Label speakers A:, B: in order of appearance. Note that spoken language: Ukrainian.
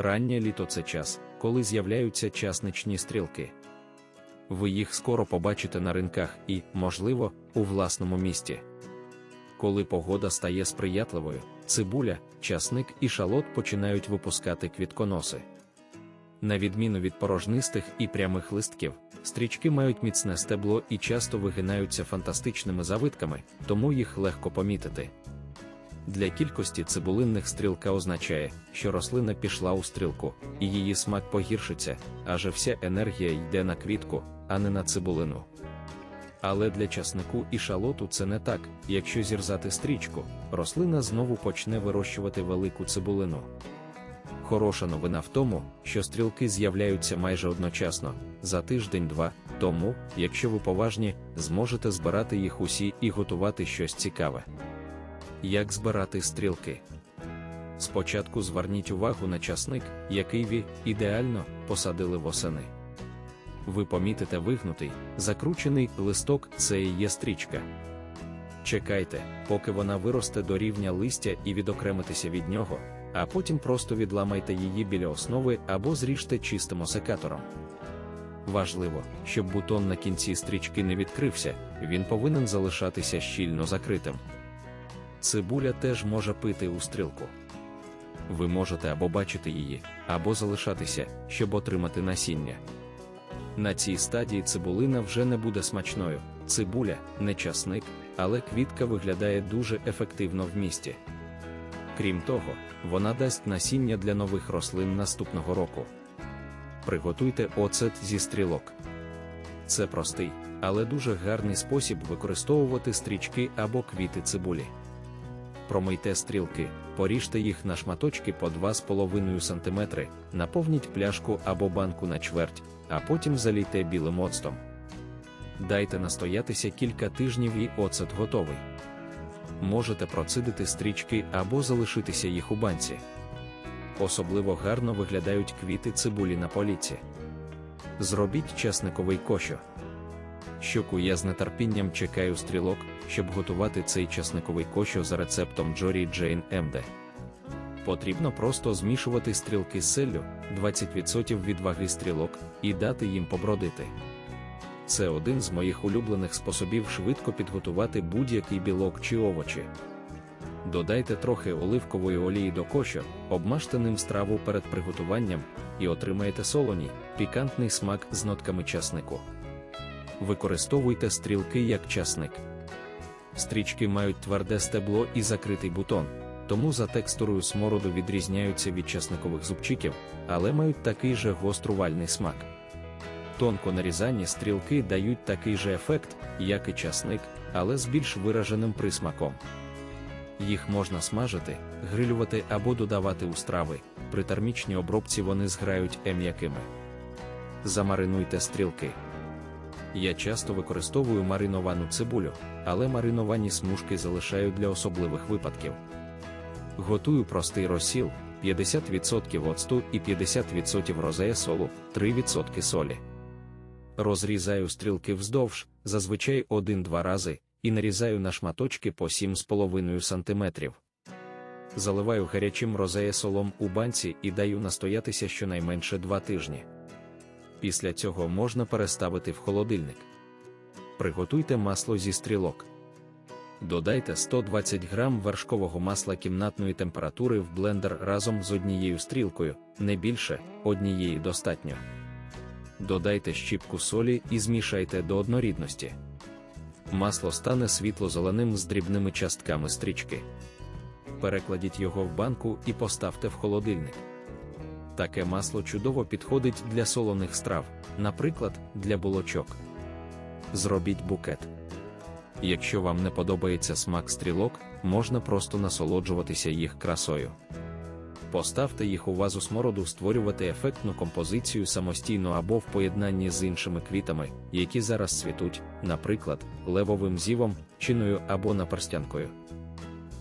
A: Раннє літо це час, коли з'являються часничні стрілки. Ви їх скоро побачите на ринках і, можливо, у власному місті. Коли погода стає сприятливою, цибуля, часник і шалот починають випускати квітконоси. На відміну від порожнистих і прямих листків, стрічки мають міцне стебло і часто вигинаються фантастичними завитками, тому їх легко помітити. Для кількості цибулинних стрілка означає, що рослина пішла у стрілку, і її смак погіршиться, адже вся енергія йде на квітку, а не на цибулину. Але для часнику і шалоту це не так, якщо зірзати стрічку, рослина знову почне вирощувати велику цибулину. Хороша новина в тому, що стрілки з'являються майже одночасно, за тиждень-два, тому, якщо ви поважні, зможете збирати їх усі і готувати щось цікаве. Як збирати стрілки? Спочатку зверніть увагу на часник, який ви ідеально посадили восени. Ви помітите вигнутий, закручений листок це і є стрічка. Чекайте, поки вона виросте до рівня листя і відокремитеся від нього, а потім просто відламайте її біля основи або зріжте чистим осекатором. Важливо, щоб бутон на кінці стрічки не відкрився, він повинен залишатися щільно закритим. Цибуля теж може пити у стрілку. Ви можете або бачити її, або залишатися, щоб отримати насіння. На цій стадії цибулина вже не буде смачною, цибуля не часник, але квітка виглядає дуже ефективно в місті. Крім того, вона дасть насіння для нових рослин наступного року. Приготуйте оцет зі стрілок. Це простий, але дуже гарний спосіб використовувати стрічки або квіти цибулі. Промийте стрілки, поріжте їх на шматочки по 2,5 см, наповніть пляшку або банку на чверть, а потім залійте білим оцтом. Дайте настоятися кілька тижнів і оцет готовий. Можете процидити стрічки або залишитися їх у банці. Особливо гарно виглядають квіти цибулі на поліці. Зробіть часниковий кошо. Щоку я з нетерпінням чекаю стрілок, щоб готувати цей часниковий кошо за рецептом Джорі Джейн МД. Потрібно просто змішувати стрілки з селлю, 20% від ваги стрілок, і дати їм побродити. Це один з моїх улюблених способів швидко підготувати будь-який білок чи овочі. Додайте трохи оливкової олії до кошо, обмажте ним страву перед приготуванням і отримаєте солоні, пікантний смак з нотками часнику. Використовуйте стрілки як часник. Стрічки мають тверде стебло і закритий бутон, тому за текстурою смороду відрізняються від часникових зубчиків, але мають такий же гострувальний смак. Тонко нарізані стрілки дають такий же ефект, як і часник, але з більш вираженим присмаком. Їх можна смажити, грилювати або додавати у страви. При термічній обробці вони зграють ем'якими. Замаринуйте стрілки. Я часто використовую мариновану цибулю, але мариновані смужки залишаю для особливих випадків. Готую простий розсіл, 50% оцту і 50% розея солу, 3% солі. Розрізаю стрілки вздовж, зазвичай 1-2 рази, і нарізаю на шматочки по 7,5 см. Заливаю гарячим розея солом у банці і даю настоятися щонайменше 2 тижні. Після цього можна переставити в холодильник. Приготуйте масло зі стрілок. Додайте 120 грам вершкового масла кімнатної температури в блендер разом з однією стрілкою, не більше, однієї достатньо. Додайте щіпку солі і змішайте до однорідності. Масло стане світло-зеленим з дрібними частками стрічки. Перекладіть його в банку і поставте в холодильник. Таке масло чудово підходить для солоних страв, наприклад, для булочок. Зробіть букет. Якщо вам не подобається смак стрілок, можна просто насолоджуватися їх красою. Поставте їх у вазу смороду створювати ефектну композицію самостійно або в поєднанні з іншими квітами, які зараз цвітуть, наприклад, левовим зівом, чиною або наперстянкою.